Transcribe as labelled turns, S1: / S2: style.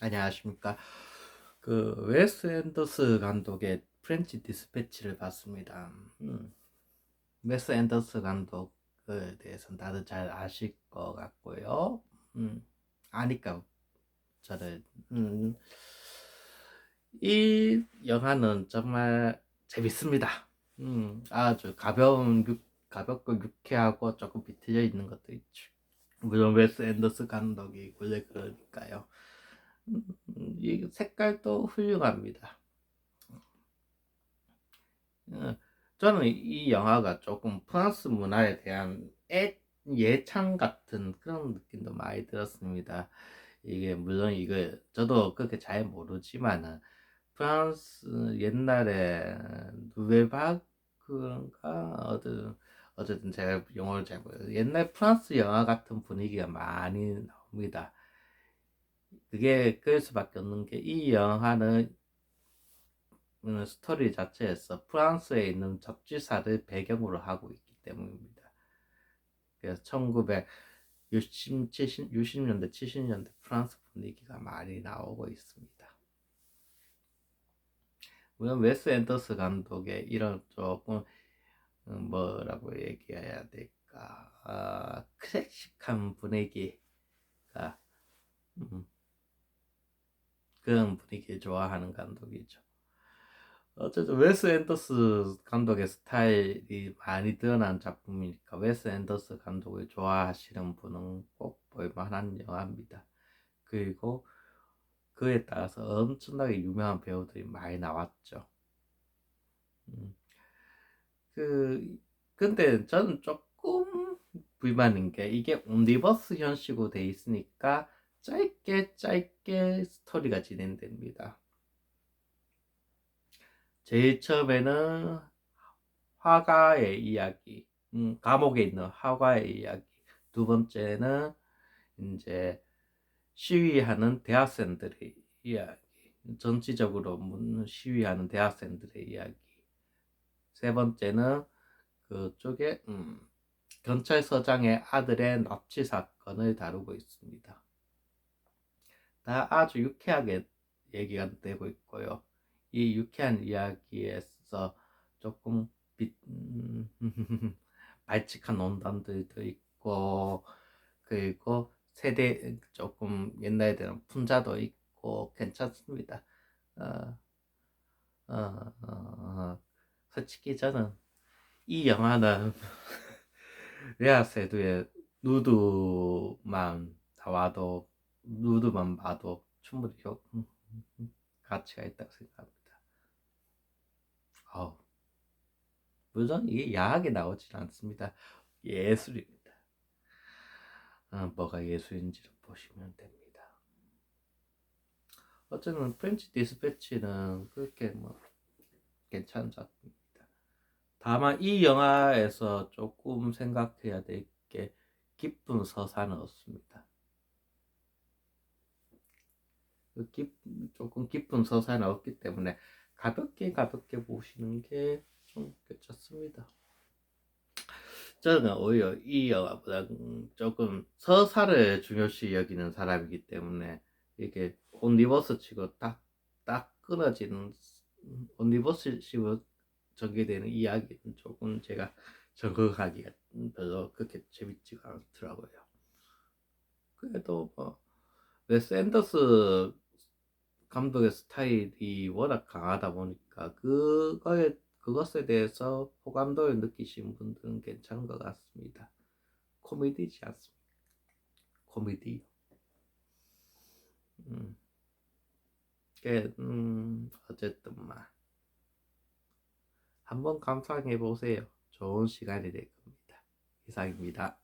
S1: 안녕하십니까. 그 웨스 앤더스 감독의 프렌치 디스패치를 봤습니다. 음, 웨스 앤더스 감독에 대해서는 다들 잘 아실 것 같고요. 음, 아니까 저를 음, 이 영화는 정말 재밌습니다. 음, 아주 가벼운 유, 가볍고 유쾌하고 조금 비틀려 있는 것도 있죠. 물론 웨스 앤더스 감독이 원래 그러니까요. 색깔도 훌륭합니다. 어, 저는 이 영화가 조금 프랑스 문화에 대한 애, 예찬 같은 그런 느낌도 많이 들었습니다. 이게 물론 이거 저도 그렇게 잘 모르지만은 프랑스 옛날에 누베바그인가 어든 어쨌든 제가 영어를 잘 모르요 옛날 프랑스 영화 같은 분위기가 많이 나옵니다. 그게 그럴 수밖에 없는 게 이 영화는 음, 스토리 자체에서 프랑스에 있는 적지사를 배경으로 하고 있기 때문입니다. 그래서 1960, 70, 60년대, 70년대 프랑스 분위기가 많이 나오고 있습니다. 물론 웨스 앤더스 감독의 이런 조금 음, 뭐라고 얘기해야 될까 아, 클래식한 분위기가 음, 그런 분위기 좋아하는 감독이죠. 어쨌든 웨스 앤더스 감독의 스타일이 많이 드러난 작품이니까 웨스 앤더스 감독을 좋아하시는 분은 꼭 볼만한 영화입니다. 그리고 그에 따라서 엄청나게 유명한 배우들이 많이 나왔죠. 음. 그 근데 저는 조금 불만인 게 이게 옴니버스 형식으로 돼 있으니까 짧게 짧게 스토리가 진행됩니다. 제일 처음에는 화가의 이야기, 음, 감옥에 있는 화가의 이야기. 두 번째는 이제 시위하는 대학생들의 이야기. 정치적으로 시위하는 대학생들의 이야기. 세 번째는 그쪽에 음, 경찰서장의 아들의 납치 사건을 다루고 있습니다. 다 아주 유쾌하게 얘기가 되고 있고요. 이 유쾌한 이야기에서 조금 비, 음, 발칙한 농담들도 있고 그리고 세대 조금 옛날에 대한 풍자도 있고 괜찮습니다. 어, 어, 어, 어. 솔직히 저는 이 영화는 레아세드의 누드만 나와도 누드만 봐도 충분히 효, 음, 음, 음, 가치가 있다고 생각합니다. 어 물론 이게 야하게 나오진 않습니다. 예술입니다. 어, 뭐가 예술인지를 보시면 됩니다. 어쨌든 프렌치 디스패치는 그렇게 뭐 괜찮은 작품입니다. 다만 이 영화에서 조금 생각해야 될 게 깊은 서사는 없습니다. 그 깊, 조금 깊은 서사는 없기 때문에 가볍게 가볍게 보시는 게 좀 괜찮습니다. 저는 오히려 이 영화보다 조금 서사를 중요시 여기는 사람이기 때문에 이게 온리버스 치고 딱, 딱 끊어지는 온리버스 치고 전개되는 이야기는 조금 제가 적응하기가 별로 그렇게 재밌지가 않더라고요. 그래도 뭐 앤더스 감독의 스타일이 워낙 강하다 보니까 그거에 그것에 대해서 호감도를 느끼신 분들은 괜찮은 것 같습니다. 코미디지 않습니까? 코미디. 음. 음, 어쨌든 막 한번 감상해 보세요. 좋은 시간이 될 겁니다. 이상입니다.